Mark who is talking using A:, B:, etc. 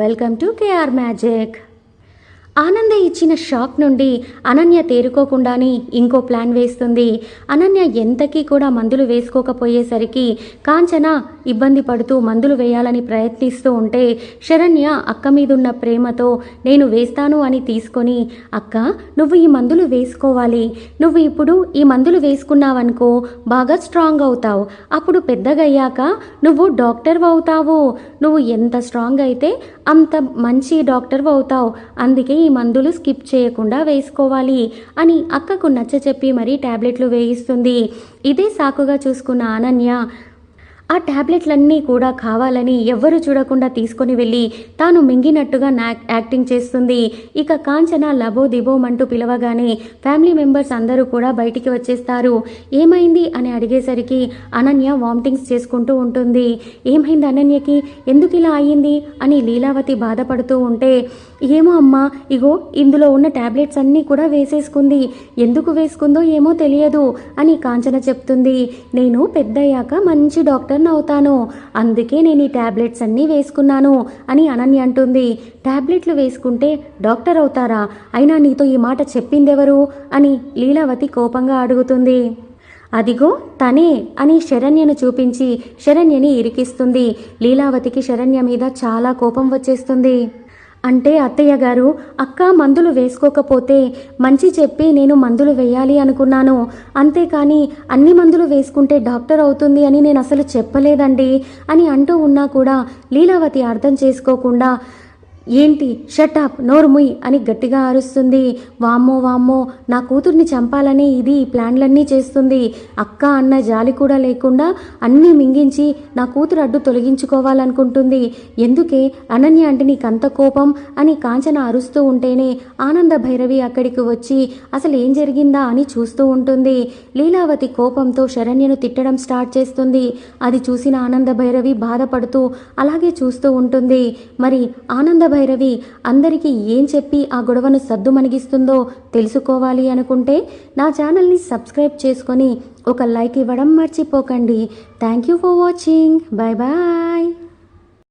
A: Welcome to KR magic. ఆనంద ఇచ్చిన shock నుండి అనన్య తేరుకోకుండానే ఇంకో ప్లాన్ వేస్తుంది. అనన్య ఎంతకీ కూడా మందులు వేసుకోకపోయేసరికి కాంచన ఇబ్బంది పడుతూ మందులు వేయాలని ప్రయత్నిస్తూ ఉంటే శరణ్య అక్క మీదున్న ప్రేమతో నేను వేస్తాను అని తీసుకొని అక్క నువ్వు ఈ మందులు వేసుకోవాలి. నువ్వు ఇప్పుడు ఈ మందులు వేసుకున్నావనుకో బాగా స్ట్రాంగ్ అవుతావు. అప్పుడు పెద్దగయ్యాక నువ్వు డాక్టర్ అవుతావు. నువ్వు ఎంత స్ట్రాంగ్ అయితే అంత మంచి డాక్టర్ అవుతావు అందుకే ఈ మందులు స్కిప్ చేయకుండా వేసుకోవాలి అని అక్కకు నచ్చ చెప్పి మరీ ట్యాబ్లెట్లు వేయిస్తుంది. ఇదే సాకుగా చూసుకున్న అనన్య ఆ టాబ్లెట్లన్నీ కూడా కావాలని ఎవ్వరు చూడకుండా తీసుకొని వెళ్ళి తాను మింగినట్టుగా నా యాక్టింగ్ చేస్తుంది. ఇక కాంచన లబో దిబోమంటూ పిలవగానే ఫ్యామిలీ మెంబర్స్ అందరూ కూడా బయటికి వచ్చేస్తారు. ఏమైంది అని అడిగేసరికి అనన్య వామిటింగ్స్ చేసుకుంటూ ఉంటుంది. ఏమైంది అనన్యకి? ఎందుకు ఇలా అయ్యింది? అని లీలావతి బాధపడుతూ ఉంటే ఏమో అమ్మా ఇగో ఇందులో ఉన్న ట్యాబ్లెట్స్ అన్నీ కూడా వేసేసుకుంది. ఎందుకు వేసుకుందో ఏమో తెలియదు అని కాంచన చెప్తుంది. నేను పెద్దయ్యాక మంచి డాక్టర్ డాక్టర్ని అవుతాను. అందుకే నేను ఈ టాబ్లెట్స్ అన్నీ వేసుకున్నాను అని అనన్య అంటుంది. ట్యాబ్లెట్లు వేసుకుంటే డాక్టర్ అవుతారా? అయినా నీతో ఈ మాట చెప్పిందెవరు? అని లీలావతి కోపంగా అడుగుతుంది. అదిగో తనే అని శరణ్యను చూపించి శరణ్యని ఇరికిస్తుంది. లీలావతికి శరణ్య మీద చాలా కోపం వచ్చేస్తుంది. అంటే అత్తయ్య గారు అక్క మందులు వేసుకోకపోతే మంచి చెప్పి నేను మందులు వేయాలి అనుకున్నాను. అంతేకాని అన్ని మందులు వేసుకుంటే డాక్టర్ అవుతుంది అని నేను అసలు చెప్పలేదండి అని అంటూ ఉన్నా కూడా లీలావతి అర్థం చేసుకోకుండా ఏంటి? షటప్ నోరుముయ్ అని గట్టిగా అరుస్తుంది. వామ్మో వామ్మో నా కూతుర్ని చంపాలని ఇది ప్లాన్లన్నీ చేస్తుంది. అక్క అన్న జాలి కూడా లేకుండా అన్నీ మింగించి నా కూతురు అడ్డు తొలగించుకోవాలనుకుంటుంది. ఎందుకే? అనన్య అంటే నీకంత కోపం అని కాంచన అరుస్తూ ఉంటేనే ఆనంద భైరవి అక్కడికి వచ్చి అసలు ఏం జరిగిందా అని చూస్తూ ఉంటుంది. లీలావతి కోపంతో శరణ్యను తిట్టడం స్టార్ట్ చేస్తుంది. అది చూసిన ఆనంద భైరవి బాధపడుతూ అలాగే చూస్తూ ఉంటుంది. మరి ఆనంద భైరవి అందరికీ ఏం చెప్పి ఆ గొడవను సద్దుమణిగిస్తుందో తెలుసుకోవాలి అనుకుంటే నా ఛానల్ని సబ్స్క్రైబ్ చేసుకొని ఒక లైక్ ఇవ్వడం మర్చిపోకండి. Thank you for watching. Bye bye.